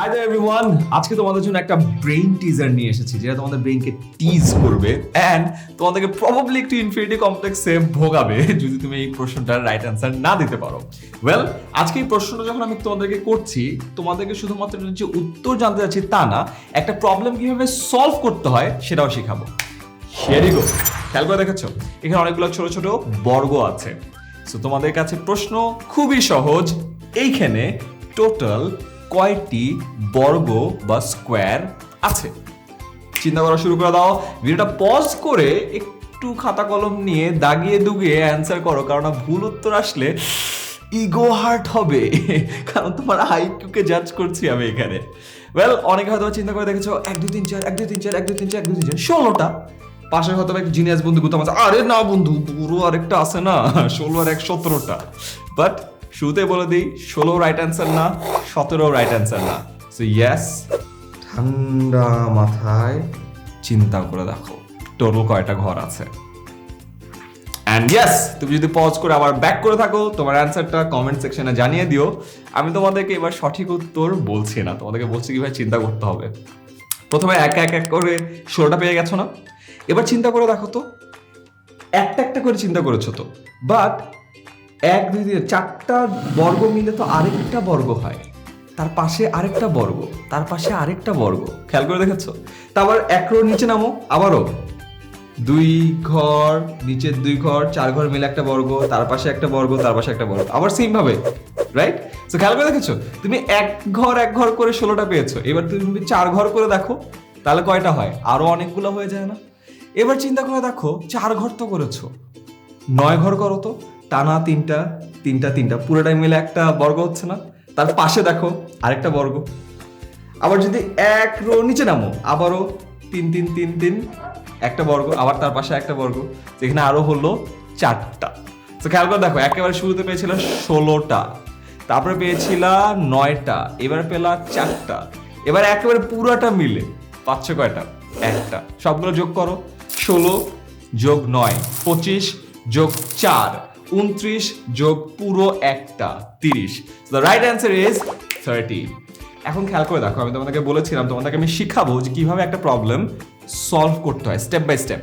High there everyone আজকে তোমাদের জন্য একটা ব্রেইন টিজার নিয়ে এসেছি, যেটা তোমাদের ব্রেইনকে টিজ করবে অ্যান্ড তোমাদেরকে প্রবাবলি একটু ইনফিনিটি কমপ্লেক্সে ভোগাবে, যদি তুমি এই প্রশ্নটার রাইট অ্যান্সার না দিতে পারো। ওয়েল আজকে এই প্রশ্নটা যখন আমি তোমাদেরকে করছি, তোমাদেরকে শুধুমাত্র যে উত্তর জানতে চাচ্ছি তা না, একটা প্রবলেম কীভাবে সলভ করতে হয় সেটাও শেখাবো। হেরি গো খেয়াল করে দেখেছ? এখানে অনেকগুলো ছোট ছোট বর্গ আছে। সো তোমাদের কাছে প্রশ্ন খুবই সহজ। এইখানে টোটাল কয়টি বর্গ বা স্কোয়ার আছে। চিন্তা করা শুরু করে দাও। ভিডিওটা পজ করে একটু খাতা কলম নিয়ে দাগিয়ে দুগিয়ে অ্যান্সার করো, কারণ ভুল উত্তর আসলে ইগো হার্ট হবে। কারণ তোমার আইকিউকে জাজ করছি আমি এখানে। ওয়েল অনেকে হয়তো চিন্তা করে দেখেছ, এক, দুই, তিন, চার, এক, দুই, তিন, চার, এক, দুই, তিন, চার, এক, দুই, তিন, চার, ষোলোটা। পাশে হয়তো একটা জিনিয়াস বন্ধু গুতাম আছে, আরে না বন্ধু, পুরো আরেকটা আছে না, ষোলো আর এক, সতেরোটা। বাট শুরুতে বলে দিই, ষোলো রাইট অ্যান্সার না, সতেরো রাইট অ্যান্সার না। সো ইয়েস ঠান্ডা মাথায় চিন্তা করে দেখো টোটাল কয়টা ঘর আছে? অ্যান্ড ইয়েস তুমি যদি পজ করে আবার ব্যাক করে থাকো, তোমার অ্যান্সারটা কমেন্ট সেকশনে জানিয়ে দিও। আমি তোমাদেরকে এবার সঠিক উত্তর বলছি না, তোমাদেরকে বলছি কীভাবে চিন্তা করতে হবে। প্রথমে এক এক এক করে ষোলোটা পেয়ে গেছো না? এবার চিন্তা করে দেখো তো, একটা একটা করে চিন্তা করেছ তো। বাট এক, দুই, তিন, চারটা বর্গ মিলে তো আরেকটা বর্গ হয়। তার পাশে আরেকটা বর্গ, তার পাশে আরেকটা বর্গ। খেয়াল করে দেখেছ? তারপর এক রো নিচে নামো, আবারও। দুই ঘর, নিচের দুই ঘর, চার ঘর মিলে একটা বর্গ, তার পাশে একটা বর্গ, তার পাশে একটা বর্গ। আবার সেম ভাবে রাইট তো খেয়াল করে দেখেছ? তুমি এক ঘর এক ঘর করে ষোলোটা পেয়েছ। এবার তুমি চার ঘর করে দেখো, তাহলে কয়টা হয়? আরও অনেকগুলো হয়ে যায় না? এবার চিন্তা করে দেখো, চার ঘর তো করেছ। নয় ঘর করো তো। টানা তিনটা তিনটা তিনটা। পুরোটাই মিলে একটা বর্গ হচ্ছে না। তার পাশে দেখো আরেকটা বর্গ। আবার যদি এক রো নিচে নামো, আবারও তিন তিন তিন তিন, একটা বর্গ। আবার তার পাশে একটা বর্গ, যেখানে আরও হলো চারটা। তো খেয়াল করে দেখো, একেবারে শুরুতে পেয়েছিল ষোলোটা। তারপরে পেয়েছিলা নয়টা। এবার পেলা চারটা। এবার একেবারে পুরোটা মিলে পাচ্ছ কয়টা? একটা। সবগুলো যোগ করো, ষোলো যোগ নয়, পঁচিশ যোগ চার। উনত্রিশ যোগ পুরো একটা, তিরিশ। The right answer is thirty এখন খেয়াল করে দেখো, আমি তোমাদেরকে বলেছিলাম, তোমাদেরকে আমি শিখাবো যে কীভাবে একটা প্রবলেম সলভ করতে হয় স্টেপ বাই স্টেপ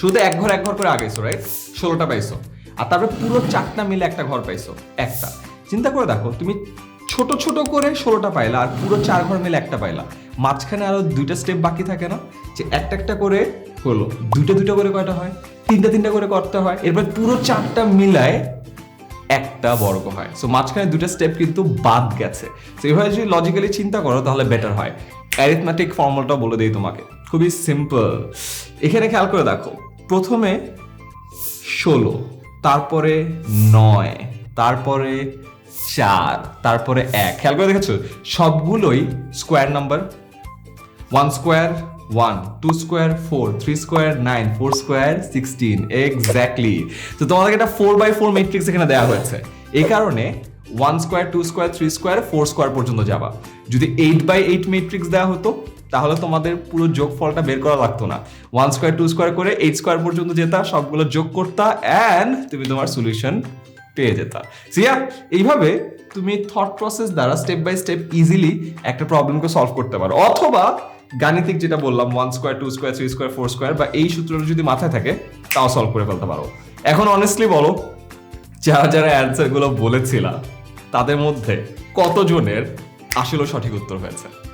শুধু এক ঘর এক ঘর করে আগেছো রাইট ষোলোটা পাইছো। আর তারপরে পুরো চারটা মিলে একটা ঘর পাইছো, একটা। চিন্তা করে দেখো, তুমি ছোট ছোট করে ষোলোটা পাইলা আর পুরো চার ঘর মিলে একটা পাইলা। মাঝখানে আরও দুইটা স্টেপ বাকি থাকে না? যে একটা একটা করে হলো। দুটো দুটো করে কয়টা হয়? তিনটা তিনটা করে করতে হয়। এরপর পুরো চারটা মিলায় একটা বর্গ হয়। সো মাঝখানে দুটো স্টেপ কিন্তু বাদ গেছে। তো এভাবে যদি লজিক্যালি চিন্তা করো, তাহলে বেটার হয়। অ্যারিথমেটিক ফর্মুলাটা বলে দিই তোমাকে। খুবই সিম্পল এখানে খেয়াল করে দেখো। প্রথমে ষোলো, তারপরে নয়। তারপরে চার, তারপরে এক। খেয়াল করে দেখেছ? সবগুলোই square number one square one two square four three square nine four square sixteen exactly তো তোমাদেরকে একটা ফোর বাই ফোর মেট্রিক্স এখানে দেওয়া হয়েছে। এই কারণে one square two square three square four square পর্যন্ত যাবা। যদি এইট বাই এইট মেট্রিক্স দেওয়া হতো, তাহলে তোমাদের পুরো যোগফলটা বের করা লাগতো না। ওয়ান স্কোয়ার টু স্কোয়ার করে এইট স্কোয়ার পর্যন্ত যেতা, সবগুলো যোগ করতা অ্যান্ড তুমি তোমার সলিউশন পেয়ে যেতা। সিয়া এইভাবে তুমি থট প্রসেস দ্বারা স্টেপ বাই স্টেপ ইজিলি একটা প্রবলেমকে সলভ করতে পারো। অথবা গাণিতিক যেটা বললাম one square two square three square four square বা এই সূত্রটা যদি মাথায় থাকে, তাও সলভ করে ফেলতে পারো। এখন অনেস্টলি বলো, যারা যারা অ্যান্সারগুলো বলেছিলা, তাদের মধ্যে কতজনের আসলেও সঠিক উত্তর হয়েছে?